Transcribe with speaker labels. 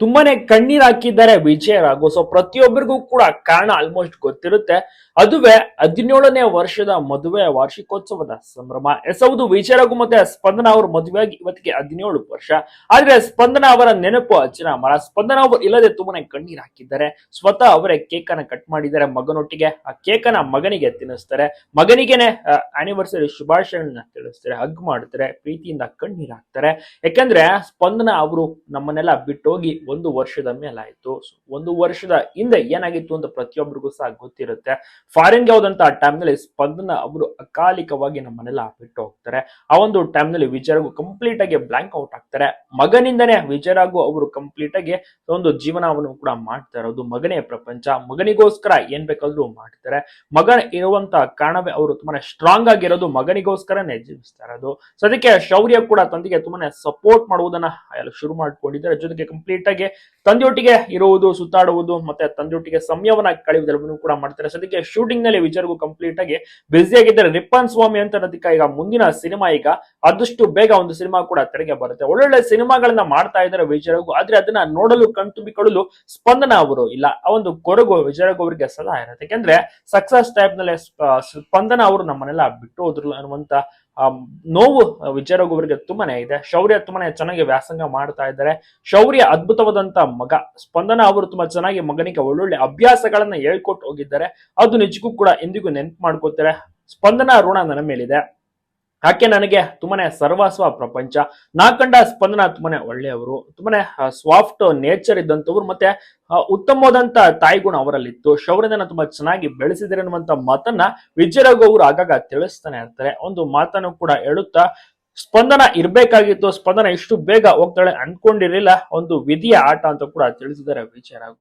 Speaker 1: ತುಂಬಾನೇ ಕಣ್ಣೀರ್ ಹಾಕಿದ್ದಾರೆ ವಿಜಯ್ ರಾಘು. ಸೊ ಪ್ರತಿಯೊಬ್ಬರಿಗೂ ಕೂಡ ಕಾರಣ ಆಲ್ಮೋಸ್ಟ್ ಗೊತ್ತಿರುತ್ತೆ. ಅದುವೇ ಹದಿನೇಳನೇ ವರ್ಷದ ಮದುವೆ ವಾರ್ಷಿಕೋತ್ಸವದ ಸಂಭ್ರಮ. ಎಸ್, ಹೌದು, ವಿಜಯ ರಾಘು ಮತ್ತೆ ಸ್ಪಂದನ ಅವರು ಮದುವೆಯಾಗಿ ಇವತ್ತಿಗೆ ಹದಿನೇಳು ವರ್ಷ. ಆದ್ರೆ ಸ್ಪಂದನ ಅವರ ನೆನಪು ಅಚ್ಚರ ಸ್ಪಂದನ ಅವರು ಇಲ್ಲದೆ ತುಂಬಾನೇ ಕಣ್ಣೀರ್ ಹಾಕಿದ್ದಾರೆ. ಸ್ವತಃ ಅವರೇ ಕೇಕ್ ಅನ್ನ ಕಟ್ ಮಾಡಿದ್ದಾರೆ ಮಗನೊಟ್ಟಿಗೆ. ಆ ಕೇಕ್ ಅನ್ನ ಮಗನಿಗೆ ತಿನ್ನಿಸ್ತಾರೆ. ಮಗನಿಗೆನೆ ಆನಿವರ್ಸರಿ ಶುಭಾಶಯಗಳನ್ನ ತಿಳಿಸ್ತಾರೆ ಹಗ್ ಮಾಡ್ತಾರೆ, ಪ್ರೀತಿಯಿಂದ ಕಣ್ಣೀರ್ ಹಾಕ್ತಾರೆ. ಯಾಕಂದ್ರೆ ಸ್ಪಂದನ ಅವರು ನಮ್ಮನ್ನೆಲ್ಲ ಬಿಟ್ಟೋಗಿ ಒಂದು ವರ್ಷದ ಮೇಲೆ ಆಯ್ತು. ಒಂದು ವರ್ಷದ ಹಿಂದೆ ಏನಾಗಿತ್ತು ಅಂತ ಪ್ರತಿಯೊಬ್ಬರಿಗೂ ಸಹ ಗೊತ್ತಿರುತ್ತೆ. ಫಾರಿನ್ಗೆ ಹೋದಂತ ಟೈಮ್ನಲ್ಲಿ ಸ್ಪಂದನ ಅವರು ಅಕಾಲಿಕವಾಗಿ ನಮ್ಮನ್ನೆಲ್ಲ ಬಿಟ್ಟು ಹೋಗ್ತಾರೆ. ಆ ಒಂದು ಟೈಮ್ನಲ್ಲಿ ವಿಜಯರಾಗು ಕಂಪ್ಲೀಟ್ ಆಗಿ ಬ್ಲಾಂಕ್ ಔಟ್ ಆಗ್ತಾರೆ. ಮಗನಿಂದನೇ ವಿಜಯರಾಗು ಅವರು ಕಂಪ್ಲೀಟ್ ಆಗಿ ಒಂದು ಜೀವನವನ್ನು ಕೂಡ ಮಾಡ್ತಾ ಇರೋದು. ಮಗನೇ ಪ್ರಪಂಚ. ಮಗನಿಗೋಸ್ಕರ ಏನ್ ಬೇಕಾದ್ರೂ ಮಾಡ್ತಾರೆ. ಮಗನ ಇರುವಂತ ಕಾರಣವೇ ಅವರು ತುಂಬಾನೇ ಸ್ಟ್ರಾಂಗ್ ಆಗಿರೋದು. ಮಗನಿಗೋಸ್ಕರನೇ ಜೀವಿಸ್ತಾ ಇರೋದು. ಸೊ ಅದಕ್ಕೆ ಶೌರ್ಯ ಕೂಡ ತಂದಿಗೆ ತುಂಬಾನೇ ಸಪೋರ್ಟ್ ಮಾಡುವುದನ್ನ ಶುರು ಮಾಡ್ಕೊಂಡಿದ್ದಾರೆ. ಜೊತೆಗೆ ಕಂಪ್ಲೀಟ್ ತಂದೆಯೊಟ್ಟಿಗೆ ಇರುವುದು, ಸುತ್ತಾಡುವುದು, ಮತ್ತೆ ತಂದೆಯೊಟ್ಟಿಗೆ ಸಮಯವನ್ನ ಕಳೆಯುವುದೆಲ್ಲವನ್ನೂ ಕೂಡ ಮಾಡ್ತಾರೆ. ಸದ್ಯಕ್ಕೆ ಶೂಟಿಂಗ್ನಲ್ಲಿ ವಿಚಾರಗೂ ಕಂಪ್ಲೀಟ್ ಆಗಿ ಬ್ಯುಸಿ ಆಗಿದ್ದಾರೆ. ರಿಪ್ಪನ್ ಸ್ವಾಮಿ ಅಂತ ಈಗ ಮುಂದಿನ ಸಿನಿಮಾ ಈಗ ಆದಷ್ಟು ಬೇಗ ಒಂದು ಸಿನಿಮಾ ಕೂಡ ತೆರೆಗೆ ಬರುತ್ತೆ. ಒಳ್ಳೊಳ್ಳೆ ಸಿನಿಮಾಗಳನ್ನ ಮಾಡ್ತಾ ಇದ್ದಾರೆ ವಿಚಾರಗೂ ಆದ್ರೆ ಅದನ್ನ ನೋಡಲು ಕಣ್ತುಂಬಿಕೊಳ್ಳಲು ಸ್ಪಂದನ ಅವರು ಇಲ್ಲ. ಆ ಒಂದು ಕೊರಗು ವಿಜಯರಘು ಅವರಿಗೆ ಸದಾ ಇರುತ್ತೆ. ಯಾಕೆಂದ್ರೆ ಸಕ್ಸಸ್ ಟೈಪ್ನಲ್ಲಿ ಸ್ಪ- ಸ್ಪಂದನ ಅವರು ನಮ್ಮನ್ನೆಲ್ಲ ಬಿಟ್ಟು ಹೋದ್ರು ಅನ್ನುವಂತ ನೋವು ವಿಜಯ ರಘುವರಿಗೆ ತುಂಬಾನೇ ಇದೆ. ಶೌರ್ಯ ತುಂಬಾನೇ ಚೆನ್ನಾಗಿ ವ್ಯಾಸಂಗ ಮಾಡ್ತಾ ಇದ್ದಾರೆ. ಶೌರ್ಯ ಅದ್ಭುತವಾದಂತ ಮಗ. ಸ್ಪಂದನ ಅವರು ತುಂಬಾ ಚೆನ್ನಾಗಿ ಮಗನಿಗೆ ಒಳ್ಳೊಳ್ಳೆ ಅಭ್ಯಾಸಗಳನ್ನ ಹೇಳ್ಕೊಟ್ಟು ಹೋಗಿದ್ದಾರೆ. ಅದು ನಿಜಕ್ಕೂ ಕೂಡ ಎಂದಿಗೂ ನೆನ್ಪು ಮಾಡ್ಕೋತಾರೆ. ಸ್ಪಂದನ ಋಣ ನನ್ನ ಮೇಲಿದೆ. ಆಕೆ ನನಗೆ ತುಂಬಾನೇ ಸರ್ವಸ್ವ ಪ್ರಪಂಚ. ನಾ ಕಂಡ ಸ್ಪಂದನ ತುಂಬಾನೇ ಒಳ್ಳೆಯವರು. ತುಂಬಾನೇ ಸಾಫ್ಟ್ ನೇಚರ್ ಇದ್ದಂಥವ್ರು ಮತ್ತೆ ಉತ್ತಮವಾದಂತ ತಾಯಿಗುಣ ಅವರಲ್ಲಿತ್ತು. ಶೌರ್ಯನ ತುಂಬಾ ಚೆನ್ನಾಗಿ ಬೆಳೆಸಿದ್ರೆ ಅನ್ನುವಂತ ಮಾತನ್ನ ವಿಜಯರಾಘು ಅವರು ಆಗಾಗ ತಿಳಿಸ್ತಾನೆ ಇರ್ತಾರೆ. ಒಂದು ಮಾತನ್ನು ಕೂಡ ಹೇಳುತ್ತಾ, ಸ್ಪಂದನ ಇರ್ಬೇಕಾಗಿತ್ತು. ಸ್ಪಂದನ ಇಷ್ಟು ಬೇಗ ಹೋಗ್ತಾಳೆ ಅನ್ಕೊಂಡಿರ್ಲಿಲ್ಲ. ಒಂದು ವಿಧಿಯ ಆಟ ಅಂತ ಕೂಡ ತಿಳಿಸಿದ್ದಾರೆ ವಿಜಯರಾಘು.